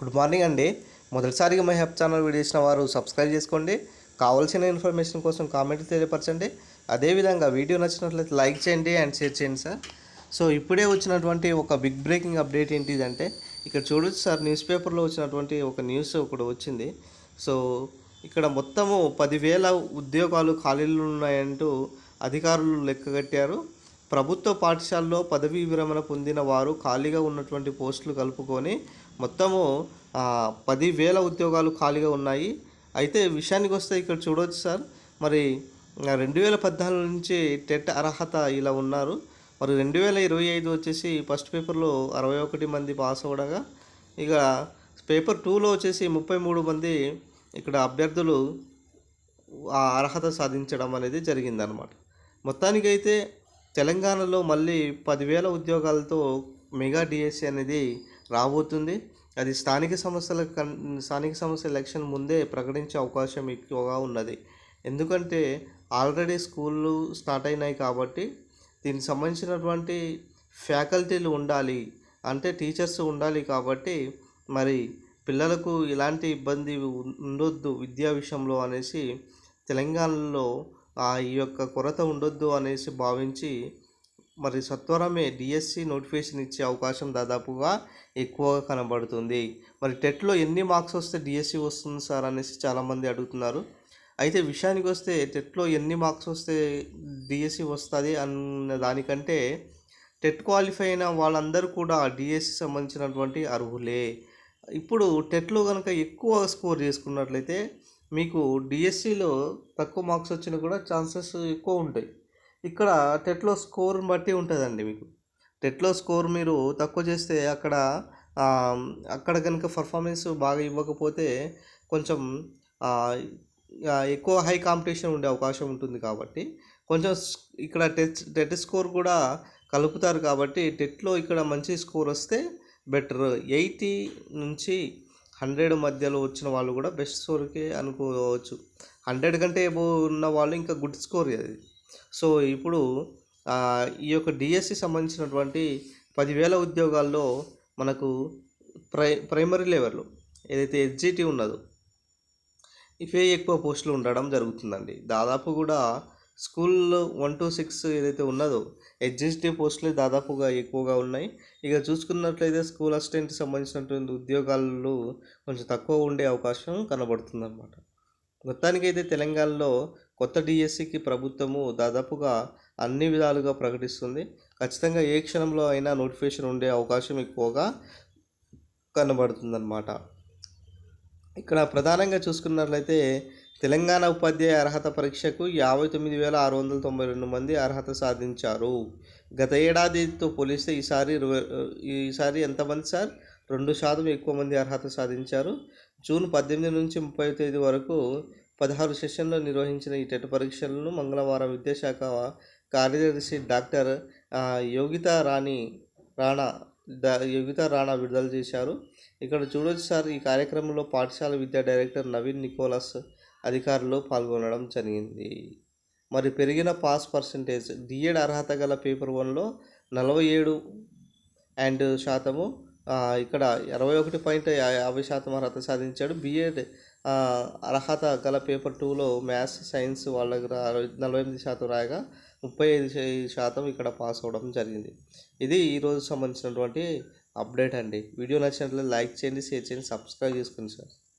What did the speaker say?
Good morning అండి. మొదటిసారిగా my help channel video చేసిన వారు సబ్స్క్రైబ్ చేసుకోండి. కావాల్సిన ఇన్ఫర్మేషన్ కోసం కామెంట్ తెలియపరచండి. అదేవిధంగా వీడియో నచ్చినట్లయితే లైక్ చేయండి అండ్ షేర్ చేయండి సార్. సో ఇప్పుడే వచ్చినటువంటి ఒక బిగ్ బ్రేకింగ్ అప్డేట్ ఏంటిదంటే ఇక్కడ చూడొచ్చు సార్ న్యూస్ పేపర్లో వచ్చినటువంటి ఒక న్యూస్ ఒకటి వచ్చింది. సో ఇక్కడ మొత్తము పదివేల ఉద్యోగాలు ఖాళీలు ఉన్నాయంటూ అధికారులు లెక్కగట్టారు ప్రభుత్వ పాఠశాలలో పదవీ విరమణ పొందిన వారు ఖాళీగా ఉన్నటువంటి పోస్టులు కలుపుకొని మొత్తము పదివేల ఉద్యోగాలు ఖాళీగా ఉన్నాయి. అయితే విషయానికి వస్తే ఇక్కడ చూడవచ్చు సార్ మరి రెండు వేల పద్నాలుగు నుంచి టెట్ అర్హత ఇలా ఉన్నారు. మరి రెండు వేల ఇరవై ఐదు వచ్చేసి ఫస్ట్ పేపర్లో అరవై ఒకటి మంది పాస్ అవ్వడగా ఇక పేపర్ టూలో వచ్చేసి ముప్పై మూడు మంది ఇక్కడ అభ్యర్థులు ఆ అర్హత సాధించడం అనేది జరిగిందనమాట మొత్తానికైతే తెలంగాణలో మళ్ళీ పదివేల ఉద్యోగాలతో మెగా డిఎస్సి అనేది రాబోతుంది. అది స్థానిక సంస్థల కన్ స్థానిక సంస్థ ఎలక్షన్ ముందే ప్రకటించే అవకాశం ఎక్కువగా ఉన్నది. ఎందుకంటే ఆల్రెడీ స్కూళ్ళు స్టార్ట్ అయినాయి కాబట్టి దీనికి సంబంధించినటువంటి ఫ్యాకల్టీలు ఉండాలి అంటే టీచర్స్ ఉండాలి కాబట్టి మరి పిల్లలకు ఎలాంటి ఇబ్బంది ఉండొద్దు విద్యా విషయంలో అనేసి తెలంగాణలో ఈ యొక్క కొరత ఉండొద్దు అనేసి భావించి మరి సత్వరమే డిఎస్సి నోటిఫికేషన్ ఇచ్చే అవకాశం దాదాపుగా ఎక్కువగా కనబడుతుంది. మరి టెట్లో ఎన్ని మార్క్స్ వస్తే డిఎస్సి వస్తుంది సార్ అనేసి చాలామంది అడుగుతున్నారు. అయితే విషయానికి వస్తే టెట్లో ఎన్ని మార్క్స్ వస్తే డిఎస్సి వస్తుంది అన్న దానికంటే టెట్ క్వాలిఫై అయిన వాళ్ళందరూ కూడా డిఎస్సి సంబంధించినటువంటి అర్హులే. ఇప్పుడు టెట్లో కనుక ఎక్కువ స్కోర్ చేసుకున్నట్లయితే మీకు డిఎస్సిలో తక్కువ మార్క్స్ వచ్చినా కూడా ఛాన్సెస్ ఎక్కువ ఉంటాయి. ఇక్కడ టెట్లో స్కోర్ని బట్టి ఉంటుందండి మీకు. టెట్లో స్కోర్ మీరు తక్కువ చేస్తే అక్కడ అక్కడ కనుక పర్ఫార్మెన్స్ బాగా ఇవ్వకపోతే కొంచెం ఎక్కువ హై కాంపిటీషన్ ఉండే అవకాశం ఉంటుంది కాబట్టి కొంచెం స్- ఇక్కడ టెట్ టెట్ స్కోర్ కూడా కలుపుతారు కాబట్టి టెట్లో ఇక్కడ మంచి స్కోర్ వస్తే బెటర్. ఎయిటీ నుంచి హండ్రెడ్ మధ్యలో వచ్చిన వాళ్ళు కూడా బెస్ట్ స్కోర్కే అనుకోవచ్చు. హండ్రెడ్ కంటే ఏబో ఉన్న వాళ్ళు ఇంకా గుడ్ స్కోర్ అది. సో ఇప్పుడు ఈ యొక్క డిఎస్సి సంబంధించినటువంటి పదివేల ఉద్యోగాల్లో మనకు ప్రై ప్రైమరీ లెవెల్లో ఏదైతే ఎస్జిటి ఉన్నదో ఇవే ఎక్కువ పోస్టులు ఉండడం జరుగుతుందండి. దాదాపు కూడా స్కూల్లో వన్ టు సిక్స్ ఏదైతే ఉన్నదో ఎగ్జిస్టివ్ పోస్టులే దాదాపుగా ఎక్కువగా ఉన్నాయి. ఇక చూసుకున్నట్లయితే స్కూల్ అసిస్టెంట్కి సంబంధించినటువంటి ఉద్యోగాలు కొంచెం తక్కువ ఉండే అవకాశం కనబడుతుంది అన్నమాట మొత్తానికైతే తెలంగాణలో కొత్త డిఎస్సికి ప్రభుత్వము దాదాపుగా అన్ని విధాలుగా ప్రకటిస్తుంది. ఖచ్చితంగా ఏ క్షణంలో అయినా నోటిఫికేషన్ ఉండే అవకాశం ఎక్కువగా కనబడుతుందన్నమాట. ఇక్కడ ప్రధానంగా చూసుకున్నట్లయితే తెలంగాణ ఉపాధ్యాయ అర్హత పరీక్షకు యాభై తొమ్మిది వేల ఆరు వందల తొంభై రెండు మంది అర్హత సాధించారు. గత ఏడాదితో పోలిస్తే ఈసారి ఇరవై ఈసారి ఎంతమంది సార్? రెండు శాతం ఎక్కువ మంది అర్హత సాధించారు. జూన్ పద్దెనిమిది నుంచి ముప్పై తేదీ వరకు పదహారు సెషన్లో నిర్వహించిన ఈ టెట్ పరీక్షలను మంగళవారం విద్యాశాఖ కార్యదర్శి డాక్టర్ యోగిత రాణి రాణా యోగిత రాణా విడుదల చేశారు. ఇక్కడ చూడొచ్చు సార్ ఈ కార్యక్రమంలో పాఠశాల విద్యా డైరెక్టర్ నవీన్ నికోలస్ అధికారులు పాల్గొనడం జరిగింది. మరి పెరిగిన పాస్ పర్సంటేజ్ డిఎడ్ అర్హత గల పేపర్ వన్లో నలభై ఏడు అండ్ శాతము ఇక్కడ ఇరవై ఒకటి పాయింట్ యాభై శాతం అర్హత సాధించాడు. బిఎడ్ అర్హత గల పేపర్ టూలో మ్యాథ్స్ సైన్స్ వాళ్ళ దగ్గర అరవై- నలభై ఎనిమిది శాతం రాయగా ముప్పై ఐదు శాతం ఇక్కడ పాస్ అవ్వడం జరిగింది. ఇది ఈరోజు సంబంధించినటువంటి అప్డేట్ అండి. వీడియో నచ్చినట్లయితే లైక్ చేయండి షేర్ చేయండి సబ్స్క్రైబ్ చేసుకోండి సార్.